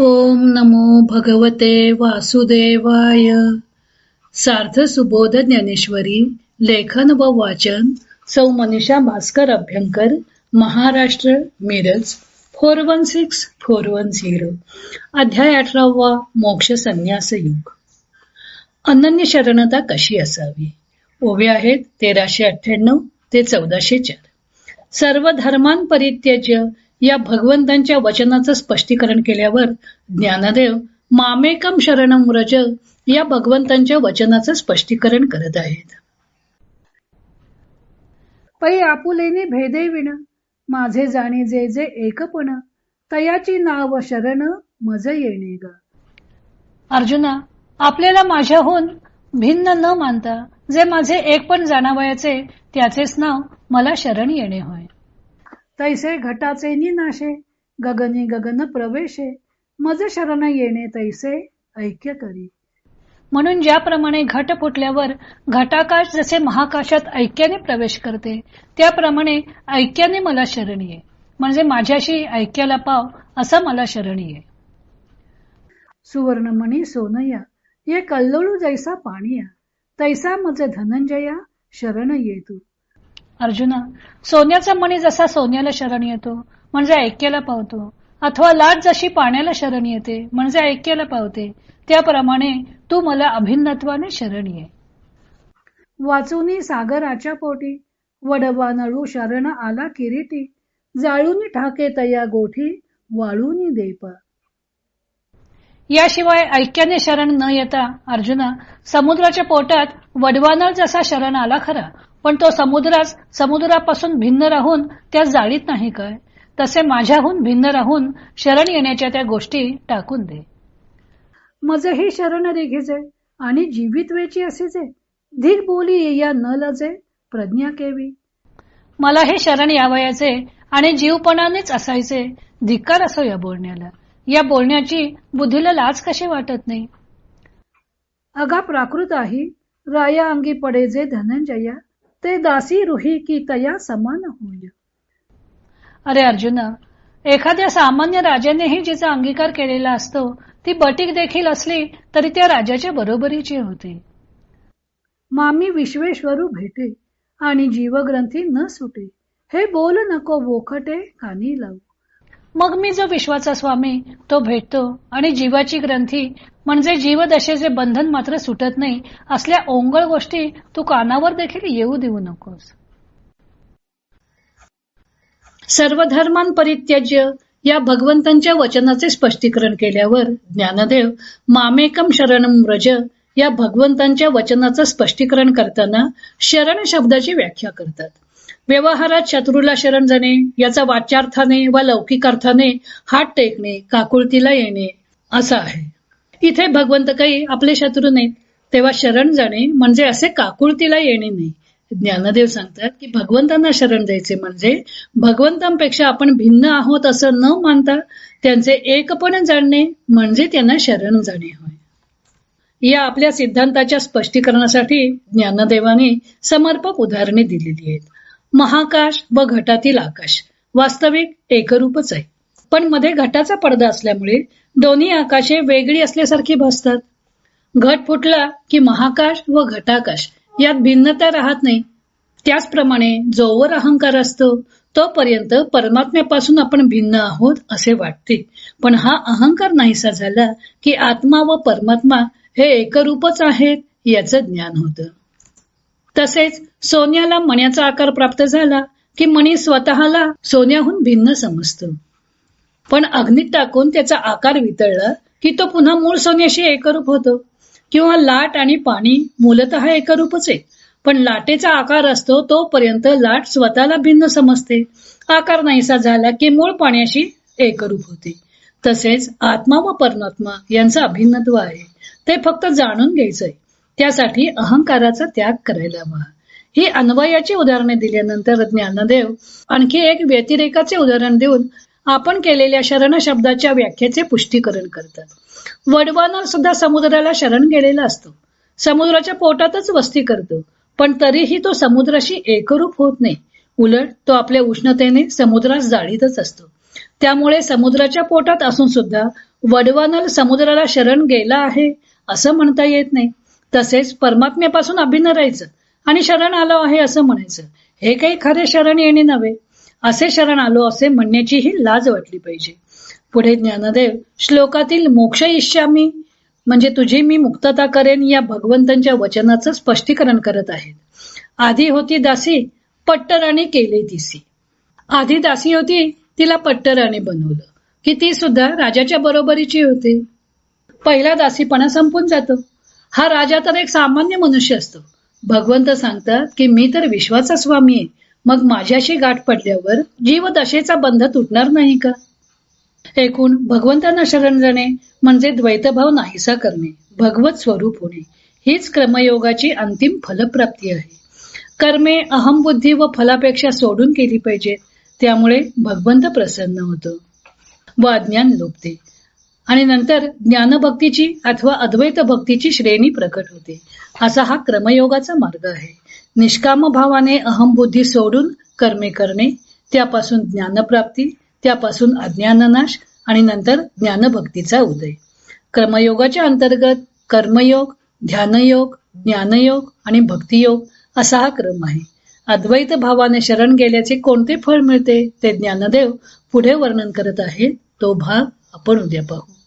ओम नमो भगवते वासुदेवाय. सार्थ सुबोध ज्ञानेश्वरी लेखन व वाचन Sau Manisha Bhaskar Abhyankar Maharashtra Miraj four one six four one zero. अध्याय अठरावा मोक्ष संन्यास युग. अनन्य शरणता कशी असावी? ओवे आहेत तेराशे अठ्ठ्याण्णव ते चौदाशे चार. सर्व धर्मान परित्यज्य या भगवंतांच्या वचनाचं स्पष्टीकरण केल्यावर ज्ञानदेव मामेकम शरणम व्रज या भगवंतांच्या वचनाचं स्पष्टीकरण करत आहेत. पै आपुलेने भेदे विण माझे जाणे जे जे एकपण तयाची नाव शरण मज येणे ग. अर्जुना आपल्याला माझ्याहून भिन्न न मानता जे माझे एक पण जाणावयाचे त्याचेच नाव मला शरण येणे होय. तैसे घटाचे निनाशे गगनी गगन प्रवेशे मज शरण येणे तैसे ऐक्य करी. म्हणून ज्याप्रमाणे घट फुटल्यावर घटाकाश जसे महाकाशात ऐक्याने प्रवेश करते त्याप्रमाणे ऐक्याने मला शरण ये. म्हणजे माझ्याशी ऐक्याला पाव असा मला शरण ये. सुवर्णमणी सोनया ये कल्लोळू जैसा पाणीया तैसा मज धनंजया शरण ये तू. अर्जुना सोन्याचा मणी जसा सोन्याला शरण येतो म्हणजे ऐक्याला पावतो. अथवा लाट जशी पाण्याला शरण येते म्हणजे ऐक्याला पावते. त्याप्रमाणे तू मला अभिन्नत्वाने शरण ये. वाचुनी सागराच्या पोटी वडवा नळू शरण आला किरीटी. जाळून ठाके तया गोठी वाळूनी देपा. याशिवाय ऐक्याने शरण न येता अर्जुना समुद्राच्या पोटात वडवानळ जसा शरण आला खरा पण तो समुद्रास समुद्रापासून भिन्न राहून त्या जाळीत नाही काय? तसे माझ्याहून भिन्न राहून शरण येण्याच्या त्या गोष्टी टाकून दे. मजही शरण रेघेचे आणि जीवित वेची असेचे धिक बोली या न लजे प्रज्ञा केवी. मला हे शरण यावयाचे आणि जीवपणानेच असायचे धिक्कार असो या बोलण्याला. या बोलण्याची बुद्धीला लाज कशी वाटत नाही? अगा प्राकृत आहे राया अंगी पडे जे धनंजया. ते दासी रुही की तया समान होय? अरे अर्जुना एखाद्या सामान्य राजानेही जिचा अंगीकार केलेला असतो ती बटीक देखील असली तरी त्या राजाच्या बरोबरीची होते. मामी विश्वेश्वरू भेटे आणि जीवग्रंथी न सुटे. हे बोल नको वोखटे कानी लावू. मग मी जो विश्वाचा स्वामी तो भेटतो आणि जीवाची ग्रंथी म्हणजे जीवदशेचे बंधन मात्र सुटत नाही असल्या ओंगळ गोष्टी तू कानावर देखील येऊ देऊ नकोस. सर्व धर्मान परित्यज्य या भगवंतांच्या वचनाचे स्पष्टीकरण केल्यावर ज्ञानदेव मामेकम शरणम व्रज या भगवंतांच्या वचनाचं स्पष्टीकरण करताना शरण शब्दाची व्याख्या करतात. व्यवहारात शत्रूला शरण जाणे याचा वाच्यार्थाने व लौकिक अर्थाने हात टेकणे काकुळतीला येणे असं आहे. इथे भगवंत काही आपले शत्रू नाहीत तेव्हा शरण जाणे म्हणजे असे काकुळतीला येणे नाही. ज्ञानदेव सांगतात की भगवंतांना शरण द्यायचे म्हणजे भगवंतांपेक्षा आपण भिन्न आहोत असं न मानता त्यांचे एकपण जाणणे म्हणजे त्यांना शरण जाणे होय. या आपल्या सिद्धांताच्या स्पष्टीकरणासाठी ज्ञानदेवाने समर्पक उदाहरणे दिलेली आहेत. महाकाश व घटातील आकाश. वास्तविक एकरूपच आहे. पण मध्ये घटाचा पडदा असल्यामुळे दोन्ही आकाशे वेगळी असल्यासारखी भासतात. घट फुटला की महाकाश व घटाकाश यात भिन्नता राहत नाही. त्याचप्रमाणे जोवर अहंकार असतो तोपर्यंत परमात्म्यापासून आपण भिन्न आहोत असे वाटते. पण हा अहंकार नाहीसा झाला की आत्मा व परमात्मा हे एकरूपच आहेत याचं ज्ञान होतं. तसेच सोन्याला मण्याचा आकार प्राप्त झाला की मणी स्वतःला सोन्याहून भिन्न समजतो. पण अग्नीत टाकून त्याचा आकार वितळला की तो पुन्हा मूळ सोन्याशी एकरूप होतो. किंवा लाट आणि पाणी मूलत एकरूपच आहे. पण लाटेचा आकार असतो तोपर्यंत लाट स्वतःला भिन्न समजते. आकार नाहीसा झाला की मूळ पाण्याशी एकरूप होते. तसेच आत्मा व परमात्मा यांचं अभिन्नत्व आहे. ते फक्त जाणून घ्यायचंय. त्यासाठी अहंकाराचा त्याग करायला हवा. ही अन्वयाची उदाहरणे दिल्यानंतर ज्ञानदेव आणखी एक व्यतिरेकाचे उदाहरण देऊन आपण केलेल्या शरण शब्दाच्या व्याख्येचे पुष्टीकरण करतात. वडवानर सुद्धा समुद्राला शरण गेलेला असतो. समुद्राच्या पोटातच वस्ती करतो. पण तरीही तो समुद्राशी एकरूप होत नाही. उलट तो आपल्या उष्णतेने समुद्रास जाळीतच असतो. त्यामुळे समुद्राच्या पोटात असून सुद्धा वडवानल समुद्राला शरण गेला आहे असं म्हणता येत नाही. तसेच परमात्म्यापासून अभिन्न राहायचं. आणि शरण आलो आहे असं म्हणायचं. हे काही खरे शरण येणे नव्हे. असे शरण आलो असे म्हणण्याची ही लाज वाटली पाहिजे. पुढे ज्ञानदेव श्लोकातील मोक्ष इच्छामी म्हणजे तुझी मी मुक्तता करेन या भगवंतांच्या वचनाचं स्पष्टीकरण करत आहेत. आधी होती दासी पट्टराणी केले दिसी आधी दासी होती तिला पट्टराणी बनवलं. की ती सुद्धा राजाच्या बरोबरीची होती. पहिला दासीपणा संपून जातो. हा राजा तर एक सामान्य मनुष्य असतो. भगवंत सांगतात की मी तर विश्वाचा स्वामी आहे. मग माझ्याशी गाठ पडल्यावर जीव दशेचा बंध तुटणार नाही का? एकूण भगवंतांना शरण जाणे म्हणजे द्वैतभाव नाहीसा करणे भगवत स्वरूप होणे. हीच क्रमयोगाची अंतिम फलप्राप्ती आहे. कर्मे अहमबुद्धी व फलापेक्षा सोडून केली पाहिजे त्यामुळे भगवंत प्रसन्न होतो. व अज्ञान लोपते. आणि नंतर ज्ञानभक्तीची अथवा अद्वैत भक्तीची श्रेणी प्रकट होते. असा हा क्रमयोगाचा मार्ग आहे. निष्काम भावाने अहमबुद्धी सोडून कर्मे करणे त्यापासून ज्ञानप्राप्ती त्यापासून अज्ञाननाश आणि नंतर ज्ञानभक्तीचा उदय. क्रमयोगाच्या अंतर्गत कर्मयोग ध्यानयोग ज्ञानयोग आणि भक्तियोग असा हा क्रम आहे. अद्वैत भावाने शरण गेल्याचे कोणते फळ मिळते ते ज्ञानदेव पुढे वर्णन करत आहेत. तो भाग आपण उद्या पाहू.